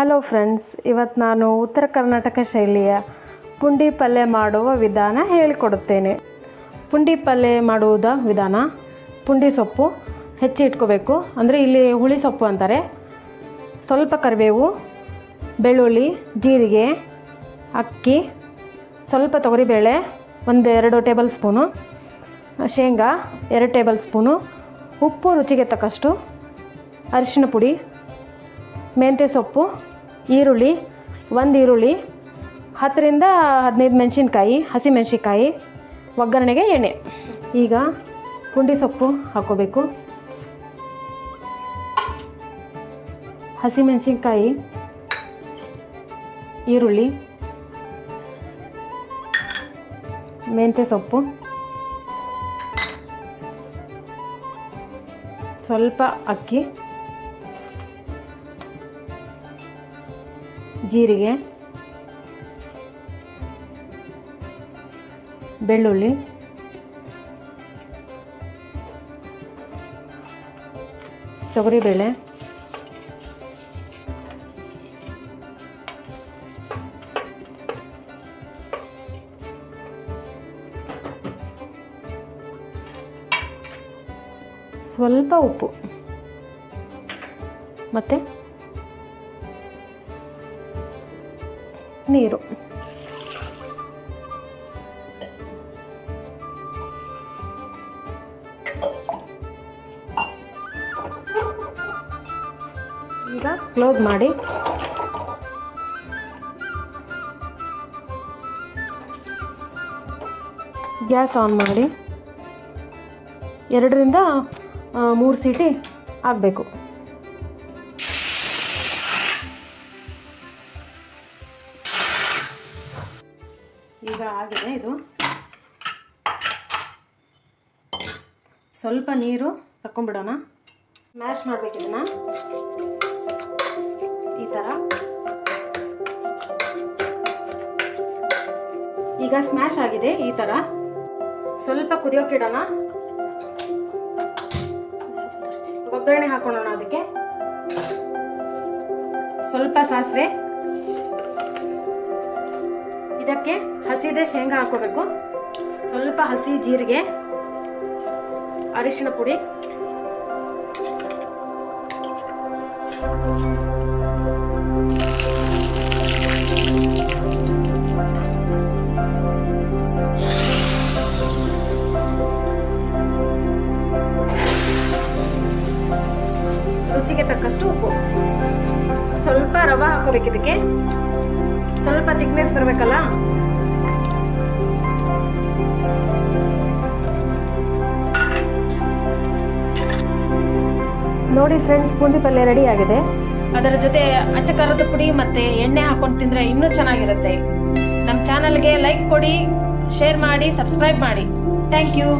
Hello friends ಇವತ್ತು ನಾನು ಉತ್ತರ ಕರ್ನಾಟಕ ಶೈಲಿಯ ಪುಂಡಿ ಪಲ್ಯ ಮಾಡುವ ವಿಧಾನ ಹೇಳಿಕೊಡುತ್ತೇನೆ. ಪುಂಡಿ ಪಲ್ಯ ಮಾಡುವುದ ವಿಧಾನ? ಪುಂಡಿ ಸೊಪ್ಪು ಹೆಚ್ಚಿ ಇಟ್ಕೋಬೇಕು ಅಂದರೆ ಇಲ್ಲಿ ಹುಳಿ ಸೊಪ್ಪು ಅಂತಾರೆ. ಸ್ವಲ್ಪ ಕರಿಬೇವು, ಬೆಳ್ಳುಳ್ಳಿ, ಜೀರಿಗೆ, ಅಕ್ಕಿ, ಸ್ವಲ್ಪ ತೊಗರಿಬೇಳೆ ಒಂದು ಎರಡು ಟೇಬಲ್ ಸ್ಪೂನು ಶೇಂಗಾ, ಎರಡು ಟೇಬಲ್ ಸ್ಪೂನು ಉಪ್ಪು ರುಚಿಗೆ ತಕ್ಕಷ್ಟು ಅರಿಶಿಣ ಪುಡಿ ಮೆಂತ್ಯ ಸೊಪ್ಪು, ಈರುಳ್ಳಿ, ಒಂದು ಈರುಳ್ಳಿ, ಹತ್ತರಿಂದ ಹದಿನೈದು ಮೆಣಸಿನ್ಕಾಯಿ, ಹಸಿ ಮೆಣಸಿನ್ಕಾಯಿ, ಒಗ್ಗರಣೆಗೆ ಎಣ್ಣೆ. ಈಗ ಪುಂಡಿ ಸೊಪ್ಪು ಹಾಕೋಬೇಕು ಹಸಿ ಮೆಣಸಿನ್ಕಾಯಿ, ಈರುಳ್ಳಿ ಮೆಂತ್ಯ ಸೊಪ್ಪು. ಸ್ವಲ್ಪ ಅಕ್ಕಿ. ಜೀರಿಗೆ ಬೆಳ್ಳುಳ್ಳಿ ತೊಗರಿಬೇಳೆ ಸ್ವಲ್ಪ ಉಪ್ಪು ಮತ್ತು ನೀರು. ಈಗ ಕ್ಲೋಸ್ ಮಾಡಿ. ಗ್ಯಾಸ್ ಆನ್ ಮಾಡಿ. ಎರಡರಿಂದ ಮೂರು ಸೀಟಿ ಆಗಬೇಕು. ಈಗ ಆಗಿದೆ ಇದು. ಸ್ವಲ್ಪ ನೀರು ತಕೊಂಡ್ಬಿಡೋಣ ಮ್ಯಾಶ್ ಮಾಡಬೇಕು ಈ ಥರ ಈಗ ಸ್ಮ್ಯಾಶ್ ಆಗಿದೆ ಈ ಥರ ಸ್ವಲ್ಪ ಕುದಿಯೋಕ್ಕಿಡೋಣ ಒಗ್ಗರಣೆ ಹಾಕೊಳ್ಳೋಣ ಅದಕ್ಕೆ. ಸ್ವಲ್ಪ ಸಾಸಿವೆ. ಇದಕ್ಕೆ ಹಸಿದೆ ಶೇಂಗಾ ಹಾಕೋಬೇಕು. ಸ್ವಲ್ಪ ಹಸಿ ಜೀರಿಗೆ ಅರಿಶಿನ ಪುಡಿ. ರುಚಿಗೆ ತಕ್ಕಷ್ಟು ಉಪ್ಪು. ಸ್ವಲ್ಪ ರವೆ ಹಾಕೋಬೇಕು ಇದಕ್ಕೆ. ಸ್ವಲ್ಪ ತಿಕ್ನೆಸ್ ಬರಬೇಕಲ್ಲ? ನೋಡಿ ಫ್ರೆಂಡ್ಸ್ ಬೂಂದಿ ಪಲ್ಯ ರೆಡಿ ಆಗಿದೆ. ಅದರ ಜೊತೆ ಅಚ್ಚ ಖಾರದ ಪುಡಿ ಮತ್ತೆ ಎಣ್ಣೆ ಹಾಕೊಂಡು ತಿಂದ್ರೆ ಇನ್ನೂ ಚೆನ್ನಾಗಿರುತ್ತೆ. ನಮ್ಮ ಚಾನಲ್ಗೆ ಲೈಕ್ ಕೊಡಿ ಶೇರ್ ಮಾಡಿ ಸಬ್ಸ್ಕ್ರೈಬ್ ಮಾಡಿ. Thank you